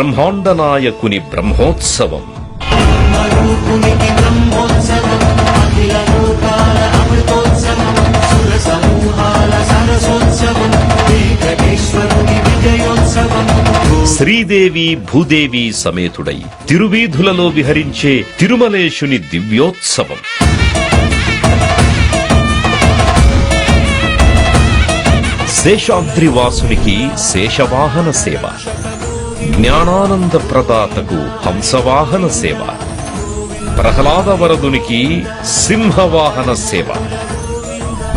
బ్రహ్మాండ నాయకుని బ్రహ్మోత్సవం. శ్రీదేవి భూదేవి సమేతుడై తిరువీధులలో విహరించే తిరుమలేశుని దివ్యోత్సవం. శేషాద్రివాసునికి శేషవాహన సేవ. జ్ఞానానంద ప్రదాతకు హంసవాహన సేవ. ప్రహ్లాదవరదునికి సింహవాహన సేవ.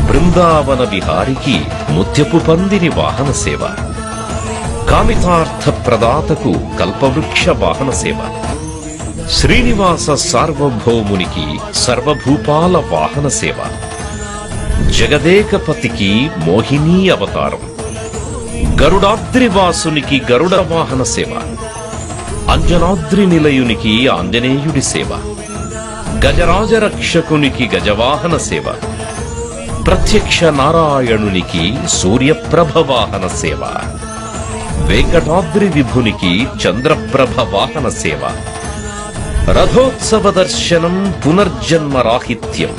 బృందావన విహారికి ముత్యపు పందిరి వాహన సేవ. కామితార్థ ప్రదాతకు కల్పవృక్ష వాహన సేవ. శ్రీనివాస సార్వభౌమునికి సర్వభూపాల వాహన సేవ. జగదేకపతికి మోహినీ అవతారం. గరుడాద్రివాసునికి గరుడ వాహన సేవ. అంజనాద్రి నిలయునికి ఆంజనేయుడి సేవ. గజరాజ రక్షకునికి గజవాహన సేవ. ప్రత్యక్ష నారాయణునికి సూర్యప్రభ వాహన సేవ. వెంకటాద్రి విభునికి చంద్రప్రభ వాహన సేవ. రథోత్సవ దర్శనం పునర్జన్మ రాహిత్యం.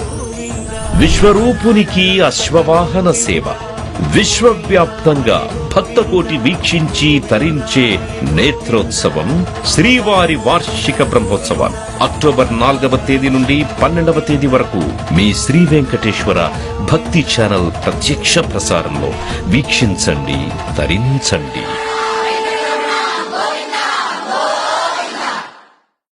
విశ్వరూపునికి అశ్వవాహన సేవ. విశ్వవ్యాప్తంగా భక్తకోటి వీక్షించి తరించే నేత్రోత్సవం శ్రీవారి వార్షిక బ్రహ్మోత్సవాలు. అక్టోబర్ నాలుగవ తేదీ నుండి పన్నెండవ తేదీ వరకు మీ శ్రీ వెంకటేశ్వర భక్తి ఛానల్ ప్రత్యక్ష ప్రసారంలో వీక్షించండి తరించండి.